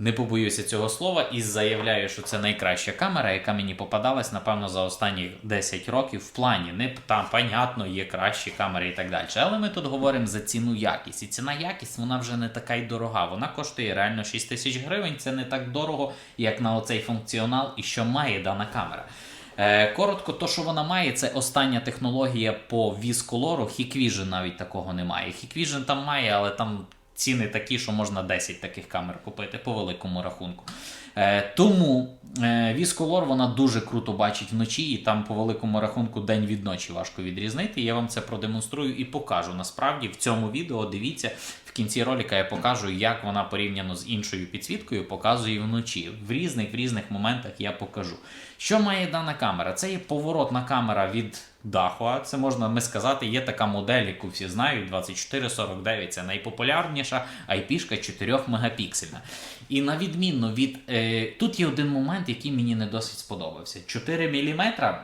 не побоюся цього слова, і заявляю, що це найкраща камера, яка мені попадалась, напевно, за останні 10 років в плані. Не там, понятно, є кращі камери і так далі. Але ми тут говоримо за ціну якість. І ціна якість вона вже не така й дорога. Вона коштує реально 6 тисяч гривень. Це не так дорого, як на оцей функціонал, і що має дана камера. Е, коротко, то, що вона має, це остання технологія по віз-колору. Hikvision навіть такого немає. Hikvision там має, але там ціни такі, що можна 10 таких камер купити по великому рахунку. Е, тому е, віз-колор вона дуже круто бачить вночі, і там по великому рахунку день від ночі важко відрізнити. Я вам це продемонструю і покажу. Насправді в цьому відео дивіться. В кінці ролика я покажу, як вона порівняно з іншою підсвіткою показує вночі. В різних в різних моментах я покажу. Що має дана камера? Це є поворотна камера від Dahua. Це можна ми сказати, є така модель, яку всі знають, 2449. Це найпопулярніша IP-шка 4 мегапіксельна. І на відмінно від е, тут є один момент, який мені не досить сподобався. 4 мм,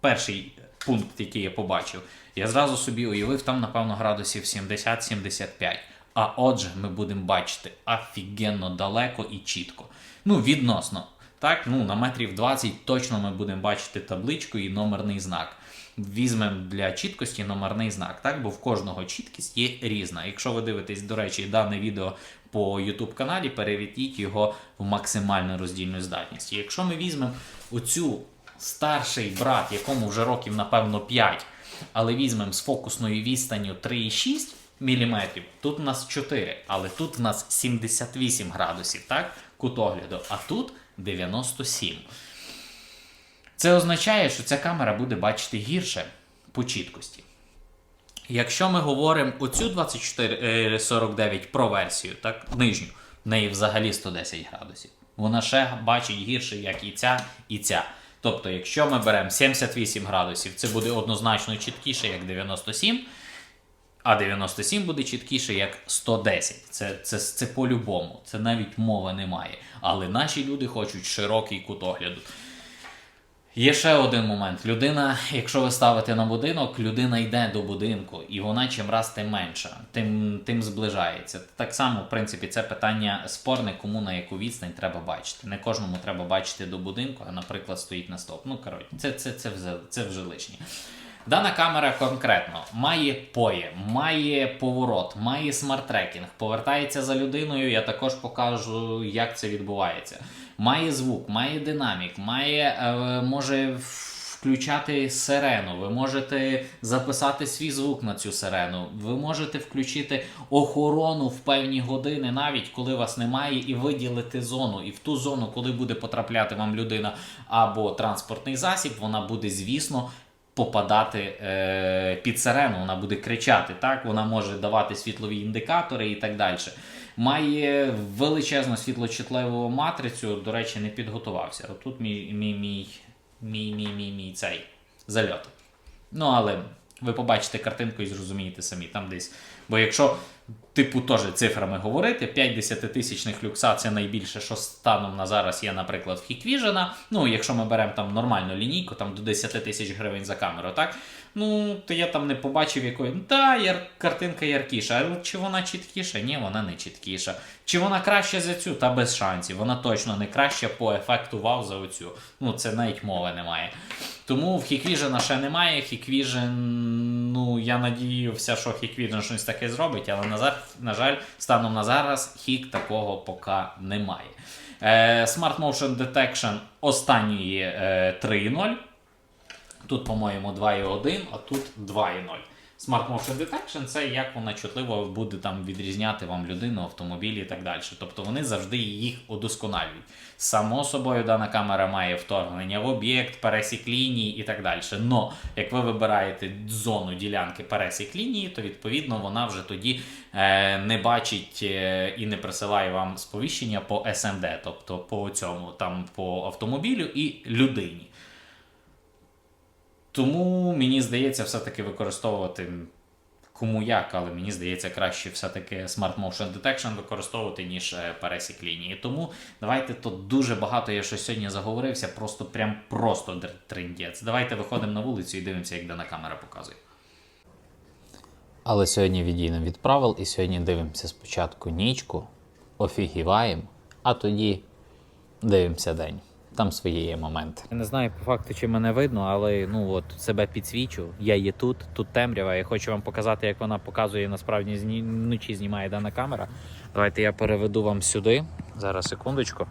перший пункт, який я побачив, я зразу собі уявив, там, напевно, градусів 70-75. А отже, ми будемо бачити офігенно далеко і чітко. Ну, відносно. Так, ну на метрів 20 точно ми будемо бачити табличку і номерний знак. Візьмемо для чіткості номерний знак, так, бо в кожного чіткість є різна. Якщо ви дивитесь, до речі, дане відео по YouTube каналі, переведіть його в максимальну роздільну здатність. Якщо ми візьмемо оцю старший брат, якому вже років, напевно, 5, але візьмемо з фокусною відстанню 3,6 мм, тут у нас 4, але тут у нас 78 градусів, так, кутогляду, а тут 97. Це означає, що ця камера буде бачити гірше по чіткості. Якщо ми говоримо оцю 2449 Pro версію, так, нижню, в неї взагалі 110 градусів. Вона ще бачить гірше, як і ця, і ця. Тобто, якщо ми беремо 78 градусів, це буде однозначно чіткіше, як 97. А 97 буде чіткіше, як 110. Це, це, це по-любому. Це навіть мови немає. Але наші люди хочуть широкий кут огляду. Є ще один момент. Людина, якщо ви ставите на будинок, людина йде до будинку, і вона чим раз тим менша, тим, тим зближається. Так само, в принципі, це питання спорне, кому на яку відстань треба бачити. Не кожному треба бачити до будинку, а, наприклад, стоїть на стоп. Ну, коротше, це, це, це, вже, це вже лишнє. Дана камера конкретно має поє, має поворот, має смарт-трекінг, повертається за людиною. Я також покажу, як це відбувається. Має звук, має динамік, має е, може включати сирену. Ви можете записати свій звук на цю сирену. Ви можете включити охорону в певні години, навіть коли вас немає, і виділити зону. І в ту зону, коли буде потрапляти вам людина або транспортний засіб, вона буде, звісно попадати е, під сирену, вона буде кричати. Так, вона може давати світлові індикатори і так далі. Має величезну світлочутливу матрицю. До речі, не підготувався. Отут мій мій, мій, мій, мій, мій, мій цей зальот. Ну, але ви побачите картинку і зрозумієте самі там десь. Бо якщо, типу, теж цифрами говорити, 5 десятитисячних люкса це найбільше, що станом на зараз є, наприклад, в Hikvision. Ну, якщо ми беремо там нормальну лінійку, там до 10 тисяч гривень за камеру, так? Ну, то я там не побачив якої. Та, яр... картинка яркіша. Але чи вона чіткіша? Ні, вона не чіткіша. Чи вона краща за цю? Та без шансів. Вона точно не краща по ефекту вау за оцю. Ну, це навіть мови немає. Тому в Hikvision ще немає. Hikvision, ну, я надіюся, що Hikvision щось таке зробить, але на, зар... на жаль, станом на зараз Hik такого поки немає. Е, Smart Motion Detection останньої е, 3.0. Тут, по-моєму, 2.1, а тут 2.0. Smart Motion Detection це як вона чутливо буде там відрізняти вам людину, автомобіль і так далі. Тобто вони завжди їх удосконалюють. Само собою, дана камера має вторгнення в об'єкт, пересік лінії і так далі. Но як ви вибираєте зону ділянки пересік лінії, то відповідно вона вже тоді е, не бачить е, і не присилає вам сповіщення по SMD, тобто по цьому там по автомобілю і людині. Тому мені здається, все-таки використовувати кому як, але мені здається, краще все-таки Smart Motion Detection використовувати, ніж е, пересік лінії. Тому давайте тут дуже багато я щось сьогодні заговорився, просто прям просто триндець. Давайте виходимо на вулицю і дивимося, як дана камера показує. Але сьогодні відійдемо від правил і сьогодні дивимося спочатку нічку, офігіваємо, а тоді дивимося день. Там свої є моменти. Я не знаю по факту, чи мене видно, але ну от себе підсвічу. Я є тут, тут темрява. Я хочу вам показати, як вона показує насправді вночі знімає дана камера. Давайте я переведу вам сюди. Зараз секундочку.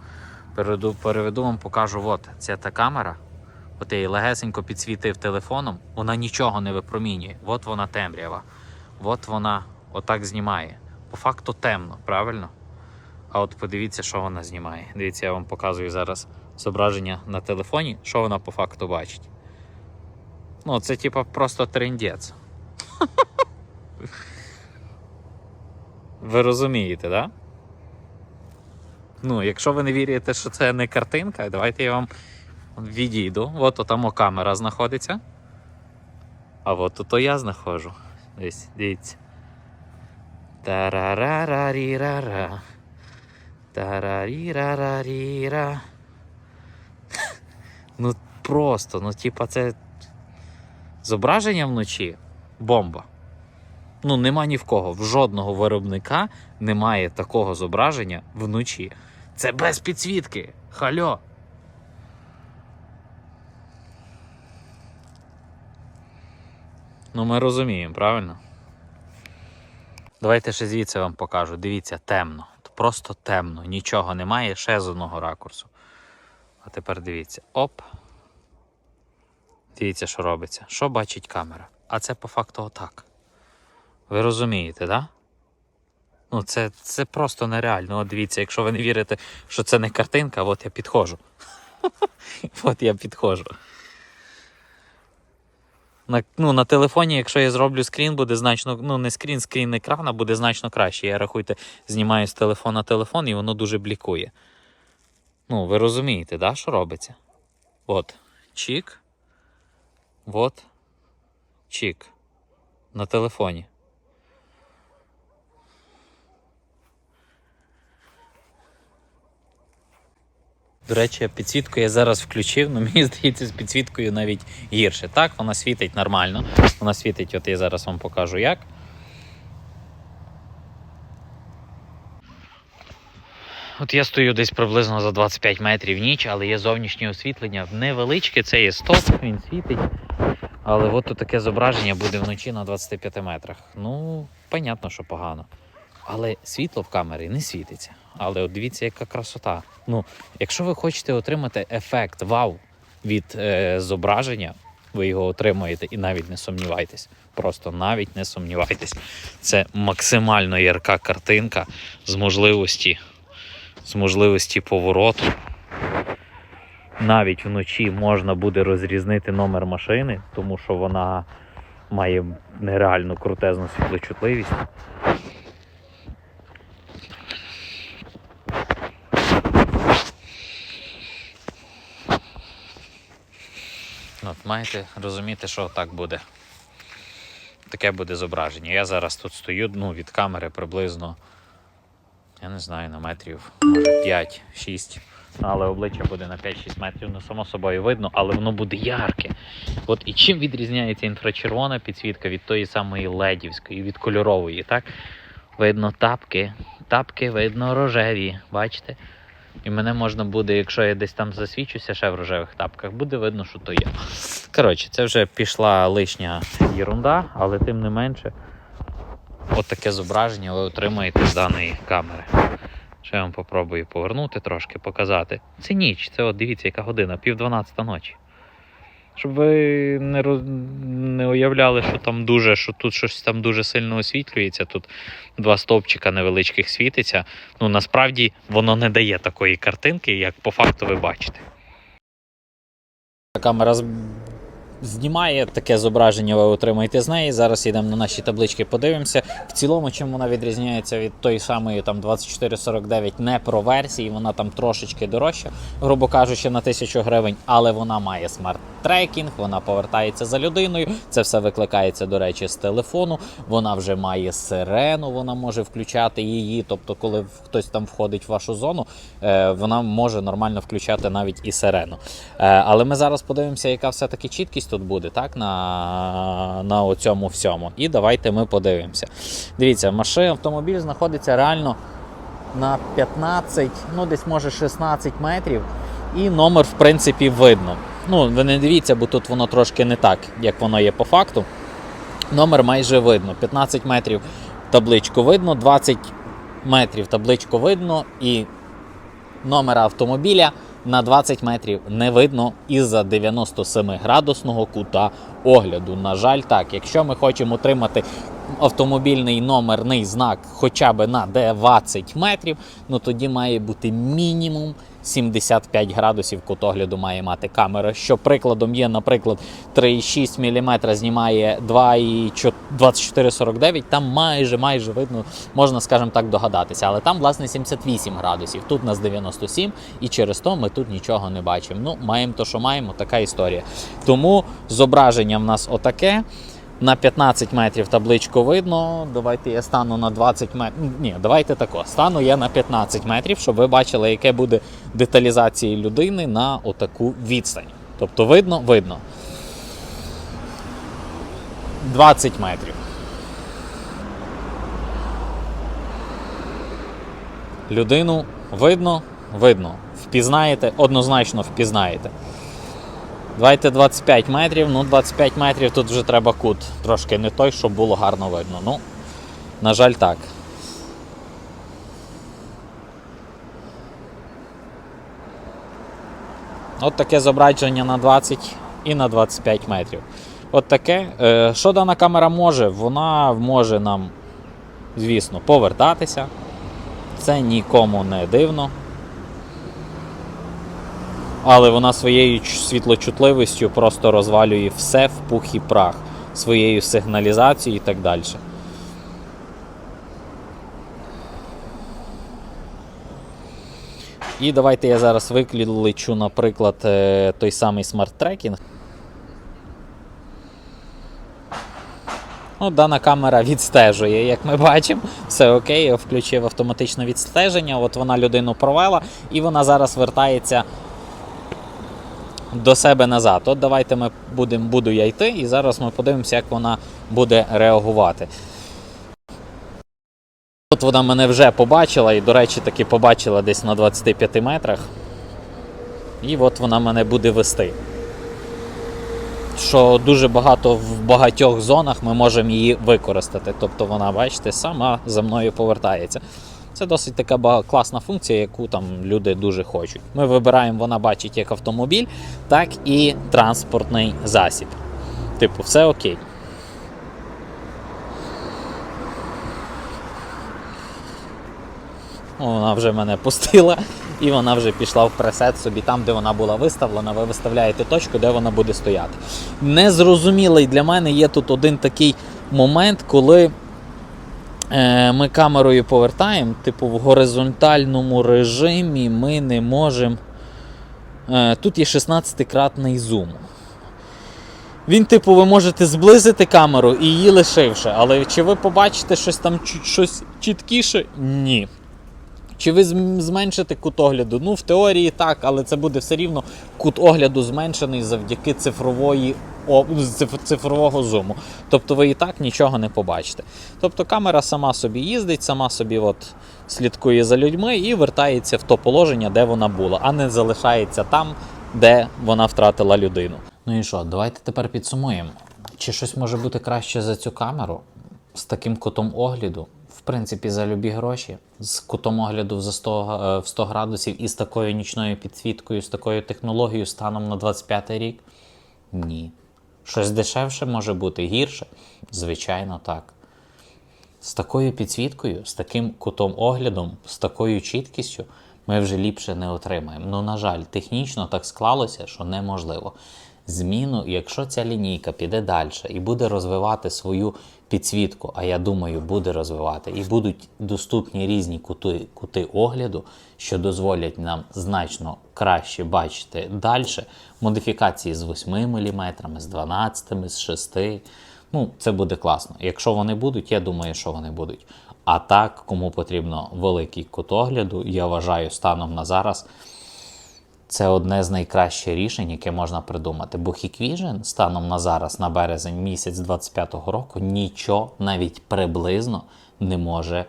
Переведу, переведу вам, покажу. От це та камера. От я її легесенько підсвітив телефоном, вона нічого не випромінює. От вона темрява. От вона отак знімає. По факту темно, правильно? А от подивіться, що вона знімає. Дивіться, я вам показую зараз зображення на телефоні, що вона по факту бачить. Ну, це типа просто трендець. Ви розумієте? Да? Ну, якщо ви не вірите, що це не картинка, давайте я вам відійду. От там камера знаходиться. А от тут я знаходжу. Дивіться, дивіться. Тарарарарірара. Тарарірараріра. Ну просто, ну типа це зображення вночі бомба. Ну, нема ні в кого. В жодного виробника немає такого зображення вночі. Це без підсвітки. Хальо. Ну, ми розуміємо, правильно? Давайте ще звідси вам покажу. Дивіться, темно. Просто темно. Нічого немає ще з одного ракурсу. А тепер дивіться. Оп. Дивіться, що робиться. Що бачить камера? А це по факту отак. Ви розумієте? Да? Ну, це, це просто нереально. От дивіться, якщо ви не вірите, що це не картинка, от я підходжу. От я підходжу. На, ну, на телефоні, якщо я зроблю скрін, буде значно, ну не скрін, скрін екрана буде значно краще. Я рахуйте, знімаю з телефона телефон і воно дуже блікує. Ну, ви розумієте, да, що робиться? От, чік. От. Чік. На телефоні. До речі, підсвітку я зараз включив, але мені здається, з підсвіткою навіть гірше. Так, вона світить нормально. Вона світить, от я зараз вам покажу як. От я стою десь приблизно за 25 метрів ніч, але є зовнішнє освітлення. Невеличке, це є стоп, він світить. Але от таке зображення буде вночі на 25 метрах. Ну, понятно, що погано. Але світло в камері не світиться. Але от дивіться, яка красота. Ну, якщо ви хочете отримати ефект вау від е, зображення, ви його отримаєте і навіть не сумнівайтесь. Просто навіть не сумнівайтесь. Це максимально ярка картинка з можливості, з можливості повороту. Навіть вночі можна буде розрізнити номер машини, тому що вона має нереально крутезну світлочутливість. От, маєте розуміти, що так буде. Таке буде зображення. Я зараз тут стою ну, від камери приблизно, я не знаю, на метрів, може 5-6. Але обличчя буде на 5-6 метрів, ну само собою видно, але воно буде ярке. От і чим відрізняється інфрачервона підсвітка від тої самої ледівської, від кольорової, так? Видно тапки, тапки видно рожеві, бачите? І мене можна буде, якщо я десь там засвічуся ще в рожевих тапках, буде видно, що то я. Коротше, це вже пішла лишня єрунда, але тим не менше, от таке зображення ви отримаєте з даної камери. Ще я вам попробую повернути трошки, показати. Це ніч, це от дивіться, яка година, пів дванадцята ночі. Щоб ви не, роз... не уявляли, що там дуже, що тут щось там дуже сильно освітлюється, тут два стовпчика невеличких світиться. Ну насправді воно не дає такої картинки, як по факту ви бачите. Камера знімає таке зображення, ви отримаєте з неї. Зараз йдемо на наші таблички, подивимося. В цілому, чим вона відрізняється від тої самої там 2449 не про версії, вона там трошечки дорожча, грубо кажучи, на тисячу гривень, але вона має смарт-трекінг, вона повертається за людиною. Це все викликається, до речі, з телефону. Вона вже має сирену, вона може включати її. Тобто, коли хтось там входить в вашу зону, е, вона може нормально включати навіть і сирену. Е, Але ми зараз подивимося, яка все-таки чіткість тут буде, так, на, на оцьому всьому. І давайте ми подивимося. Дивіться, машина, автомобіль знаходиться реально на 15, ну десь може 16 метрів. І номер, в принципі, видно. Ну, ви не дивіться, бо тут воно трошки не так, як воно є по факту. Номер майже видно. 15 метрів табличку видно, 20 метрів табличку видно, і номера автомобіля на 20 метрів не видно із-за 97-градусного кута огляду. На жаль, так, якщо ми хочемо отримати автомобільний номерний знак хоча б на 20 метрів, ну тоді має бути мінімум 75 градусів кут огляду має мати камера. Що прикладом є, наприклад, 3,6 мм знімає 2,2449, там майже майже видно, можна, скажімо так, догадатися. Але там, власне, 78 градусів. Тут нас 97, і через то ми тут нічого не бачимо. Ну, маємо то, що маємо, така історія. Тому зображення в нас отаке. На 15 метрів табличку видно. Давайте я стану на 20 метрів. Ні, давайте тако. Стану я на 15 метрів, щоб ви бачили, яке буде деталізація людини на отаку відстань. Тобто видно, видно. 20 метрів. Людину видно, видно. Впізнаєте, однозначно впізнаєте. Давайте 25 метрів. Ну, 25 метрів тут вже треба кут. Трошки не той, щоб було гарно видно. Ну, на жаль, так. От таке зображення на 20 і на 25 метрів. От таке. Е, Що дана камера може? Вона може нам, звісно, повертатися. Це нікому не дивно. Але вона своєю світлочутливістю просто розвалює все в пух і прах, своєю сигналізацією і так далі. І давайте я зараз виклічу, наприклад, е, той самий смарт-трекінг. Ну, дана камера відстежує, як ми бачимо. Все окей, включив автоматичне відстеження. От вона людину провела, і вона зараз вертається до себе назад. От давайте ми будем, буду я йти, і зараз ми подивимося, як вона буде реагувати. От вона мене вже побачила, і, до речі, таки побачила десь на 25 метрах. І от вона мене буде вести. Що дуже багато в багатьох зонах ми можемо її використати. Тобто вона, бачите, сама за мною повертається. Це досить така класна функція, яку там люди дуже хочуть. Ми вибираємо, вона бачить як автомобіль, так і транспортний засіб. Типу, все окей. Вона вже мене пустила, і вона вже пішла в пресет собі там, де вона була виставлена. Ви виставляєте точку, де вона буде стояти. Незрозумілий для мене є тут один такий момент, коли ми камерою повертаємо, типу в горизонтальному режимі ми не можемо. Е, тут є 16-кратний зум. Він, типу, ви можете зблизити камеру і її лишивши, але чи ви побачите щось там щось чіткіше? Ні. Чи ви зменшите кут огляду? Ну, в теорії так, але це буде все рівно кут огляду зменшений завдяки цифрової, циф- цифрового зуму. Тобто ви і так нічого не побачите. Тобто камера сама собі їздить, сама собі от слідкує за людьми і вертається в то положення, де вона була, а не залишається там, де вона втратила людину. Ну і що, давайте тепер підсумуємо. Чи щось може бути краще за цю камеру з таким кутом огляду? В принципі, за любі гроші, з кутом огляду за 100, е, в 100 градусів і з такою нічною підсвіткою, з такою технологією станом на 25 рік? Ні. Щось дешевше може бути гірше? Звичайно, так. З такою підсвіткою, з таким кутом оглядом, з такою чіткістю ми вже ліпше не отримаємо. Ну, на жаль, технічно так склалося, що неможливо. Зміну, якщо ця лінійка піде далі і буде розвивати свою підсвітку, а я думаю, буде розвивати, і будуть доступні різні кути, кути огляду, що дозволять нам значно краще бачити далі. Модифікації з 8 мм, з 12, з 6 Ну, це буде класно. Якщо вони будуть, я думаю, що вони будуть. А так, кому потрібно великий кут огляду, я вважаю, станом на зараз це одне з найкращих рішень, яке можна придумати. Бо Hikvision станом на зараз, на березень місяць 25-го року, нічого навіть приблизно не може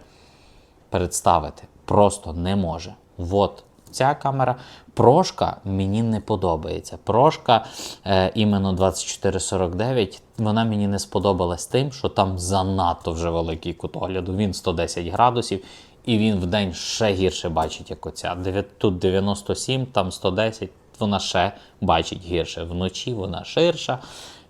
представити. просто не може. От ця камера. Прошка мені не подобається. Прошка е, іменно 2449, вона мені не сподобалась тим, що там занадто вже великий кут огляду. Він 110 градусів, і він в день ще гірше бачить, як оця. Тут 97, там 110, вона ще бачить гірше. Вночі вона ширша.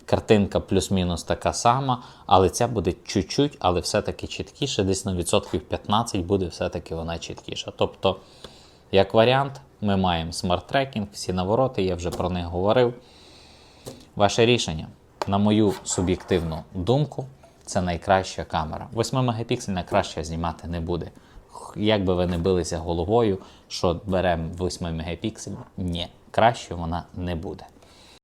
Картинка плюс-мінус така сама, але ця буде чуть-чуть, але все-таки чіткіше, десь на відсотків 15 буде все-таки вона чіткіша. Тобто, як варіант, ми маємо смарт-трекінг, всі навороти, я вже про них говорив. Ваше рішення, на мою суб'єктивну думку, це найкраща камера. 8 мегапіксельна краще знімати не буде. Як би ви не билися головою, що беремо 8 мегапіксель, ні, краще вона не буде.